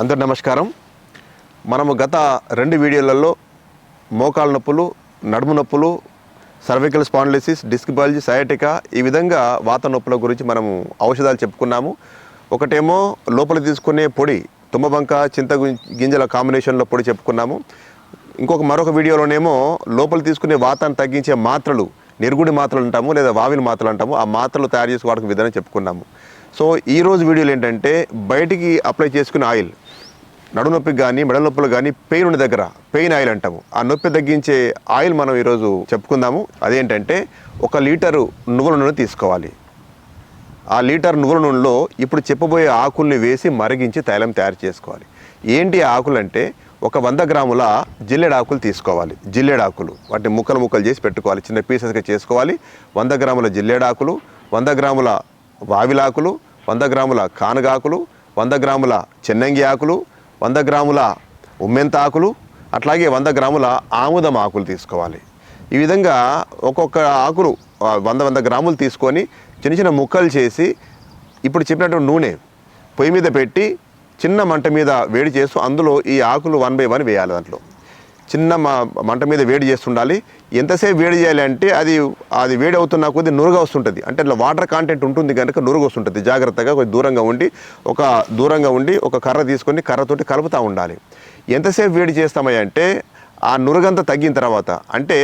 అందరు నమస్కారం. మనము గత రెండు వీడియోలలో మోకాళ్ళ నొప్పులు నడుము నొప్పులు cervical spondylosis disc bulge sciatica ఈ విధంగా వాత నొప్పుల గురించి మనము ఔషధాలు చెప్పుకున్నాము. ఒకటేమో లోపల తీసుకునే పొడి తుమ్మబంక చింత గింజల కాంబినేషన్లో పొడి చెప్పుకున్నాము. ఇంకొక మరొక వీడియోలోనేమో లోపల తీసుకునే వాతాన్ని తగ్గించే మాత్రలు నిర్గుడి మాత్రలు అంటాము లేదా వావిన మాత్రలు అంటాము ఆ మాత్రలు తయారు చేసుకోవడానికి విధానం చెప్పుకున్నాము. సో ఈ రోజు వీడియోలు ఏంటంటే బయటికి అప్లై చేసుకునే ఆయిల్ నడు నొప్పికి కానీ మెడ నొప్పులు కానీ పెయిన్ ఉన్న దగ్గర పెయిన్ ఆయిల్ అంటాము. ఆ నొప్పి తగ్గించే ఆయిల్ మనం ఈరోజు చెప్పుకుందాము. అదేంటంటే ఒక లీటరు నువ్వుల నూనె తీసుకోవాలి. ఆ లీటర్ నువ్వుల నూనెలో ఇప్పుడు చెప్పబోయే ఆకుల్ని వేసి మరిగించి తైలం తయారు చేసుకోవాలి. ఏంటి ఆకులు అంటే ఒక వంద గ్రాముల జిల్లెడాకులు తీసుకోవాలి. జిల్లెడాకులు వాటిని ముక్కలు ముక్కలు చేసి పెట్టుకోవాలి. చిన్న పీసెస్గా చేసుకోవాలి. వంద గ్రాముల జిల్లెడాకులు వంద గ్రాముల వావిలాకులు వంద గ్రాముల కానగాకులు వంద గ్రాముల చెన్నంగి ఆకులు వంద గ్రాముల ఉమ్మెంత ఆకులు అట్లాగే వంద గ్రాముల ఆముదం ఆకులు తీసుకోవాలి. ఈ విధంగా ఒక్కొక్క ఆకులు వంద వంద గ్రాములు తీసుకొని చిన్న చిన్న ముక్కలు చేసి ఇప్పుడు చెప్పినటువంటి నూనె పొయ్యి మీద పెట్టి చిన్న మంట మీద వేడి చేస్తూ అందులో ఈ ఆకులు వన్ బై వన్ వేయాలి దాంట్లో. చిన్న మా మంట మీద వేడి చేస్తుండాలి. ఎంతసేపు వేడి చేయాలి అంటే అది అది వేడి అవుతున్న కొద్ది నురుగ వస్తుంటుంది. అంటే అట్లా వాటర్ కాంటెంట్ ఉంటుంది కనుక నురుగు వస్తుంటుంది. జాగ్రత్తగా కొంచెం దూరంగా ఉండి ఒక దూరంగా ఉండి ఒక కర్ర తీసుకొని కర్రతోటి కలుపుతూ ఉండాలి. ఎంతసేపు వేడి చేస్తామయ్య అంటే ఆ నురగంతా తగ్గిన తర్వాత అంటే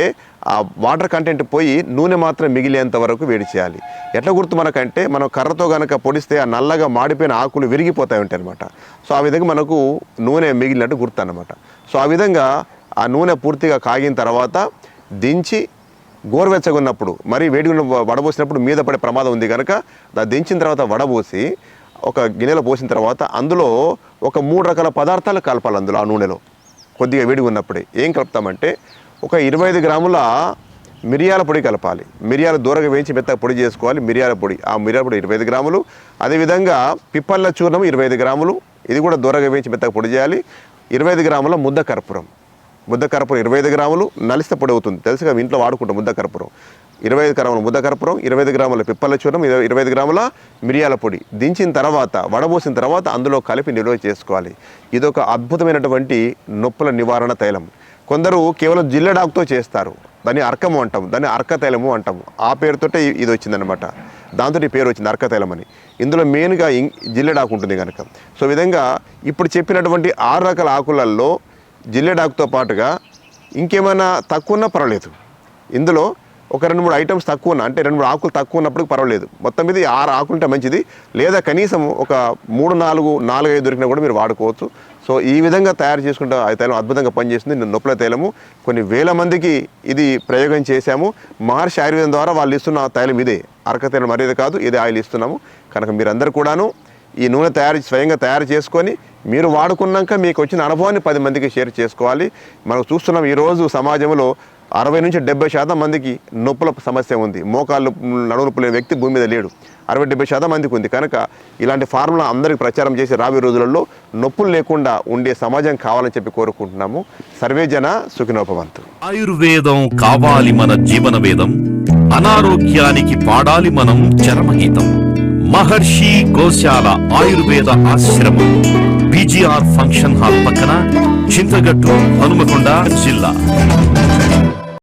ఆ వాటర్ కంటెంట్ పోయి నూనె మాత్రం మిగిలేంత వరకు వేడి చేయాలి. ఎట్లా గుర్తు మనకంటే మనం కర్రతో కనుక పొడిస్తే ఆ నల్లగా మాడిపోయిన ఆకులు విరిగిపోతాయి ఉంటాయి అనమాట సో ఆ విధంగా మనకు నూనె మిగిలినట్టు గుర్తు అనమాట సో ఆ విధంగా ఆ నూనె పూర్తిగా కాగిన తర్వాత దించి గోరువెచ్చగా ఉన్నప్పుడు మరి వేడి వడబోసినప్పుడు మీద పడే ప్రమాదం ఉంది కనుక దించిన తర్వాత వడబోసి ఒక గిన్నెలో పోసిన తర్వాత అందులో ఒక మూడు రకాల పదార్థాలు కలపాలి అందులో ఆ నూనెలో. కొద్దిగా వేడిగా ఉన్నప్పుడే ఏం కలుపుతామంటే ఒక ఇరవై ఐదు గ్రాముల మిరియాల పొడి కలపాలి. మిరియాల దూరగా వేయించి మెత్తగా పొడి చేసుకోవాలి. మిరియాల పొడి ఆ మిరియాల పొడి ఇరవై ఐదు గ్రాములు. అదేవిధంగా పిప్పళ్ళ చూర్ణం ఇరవై ఐదు గ్రాములు. ఇది కూడా దూరగా వేయించి మెత్తగా పొడి చేయాలి. ఇరవై ఐదు గ్రాముల ముద్ద కర్పూరం. ముద్ద కర్పూరం ఇరవై ఐదు గ్రాములు నలిస్తే పొడి అవుతుంది. తెలుసుగా ఇంట్లో వాడుకుంటాం ముద్ద కర్పూరం ఇరవై ఐదు గ్రాముల ముద్ద కర్పూరం ఇరవై ఐదు గ్రాముల పిప్పల చూర్ణం ఇరవై ఐదు గ్రాముల మిరియాల పొడి. దించిన తర్వాత వడబోసిన తర్వాత అందులో కలిపి నిల్వ చేసుకోవాలి. ఇదొక అద్భుతమైనటువంటి నొప్పుల నివారణ తైలం. కొందరు కేవలం జిల్లెడాకుతో చేస్తారు. దాన్ని అర్కము అంటాం దాన్ని అర్కతైలము అంటాం ఆ పేరుతోటే ఇది వచ్చిందనమాట దాంతో ఈ పేరు వచ్చింది అర్కతైలం అని. ఇందులో మెయిన్గా ఇం- జిల్లెడాకు ఉంటుంది కనుక సో విధంగా ఇప్పుడు చెప్పినటువంటి ఆరు రకాల ఆకులల్లో జిల్లెడాకుతో పాటుగా ఇంకేమైనా తక్కువ ఉన్నా పర్వాలేదు. ఇందులో ఒక రెండు మూడు ఐటమ్స్ తక్కువ ఉన్నా అంటే రెండు మూడు ఆకులు తక్కువ ఉన్నప్పుడు పర్వాలేదు. మొత్తం మీద ఆరు ఆకులు ఉంటే మంచిది. లేదా కనీసం ఒక మూడు నాలుగు నాలుగు ఐదు దొరికినా కూడా మీరు వాడుకోవచ్చు. సో ఈ విధంగా తయారు చేసుకుంటే ఆ తైలం అద్భుతంగా పనిచేస్తుంది. నేను నొప్పుల తైలము. కొన్ని వేల మందికి ఇది ప్రయోగం చేశాము. మహర్షి ఆయుర్వేదం ద్వారా వాళ్ళు ఇస్తున్న తైలం ఇదే. అరక తైలం మరేది కాదు. ఇదే ఆయిల్ ఇస్తున్నాము. కనుక మీరందరూ కూడాను ఈ నూనె తయారు స్వయంగా తయారు చేసుకొని మీరు వాడుకున్నాక మీకు వచ్చిన అనుభవాన్ని పది మందికి షేర్ చేసుకోవాలి. మనం చూస్తున్నాం ఈరోజు సమాజంలో అరవై నుంచి డెబ్బై శాతం మందికి నొప్పుల సమస్య ఉంది. మోకాళ్ళు నడువులు లేని వ్యక్తి భూమి మీద లేడు. అరవై డెబ్బై శాతం మందికి ఉంది. కనుక ఇలాంటి ఫార్ములా అందరికీ ప్రచారం చేసి రాబోయే రోజులలో నొప్పులు లేకుండా ఉండే సమాజం కావాలని చెప్పి కోరుకుంటున్నాము. సర్వే జన సుఖినోపవంతు ఆయుర్వేదం కావాలి మన జీవన వేదం. అనారోగ్యానికి పాడాలి మనం చరమగీతం. మహర్షి గోశాల ఆయుర్వేద ఆశ్రమం. బీజీఆర్ ఫంక్షన్ హాల్ పక్కన చింతగట్టు హనుమకొండ జిల్లా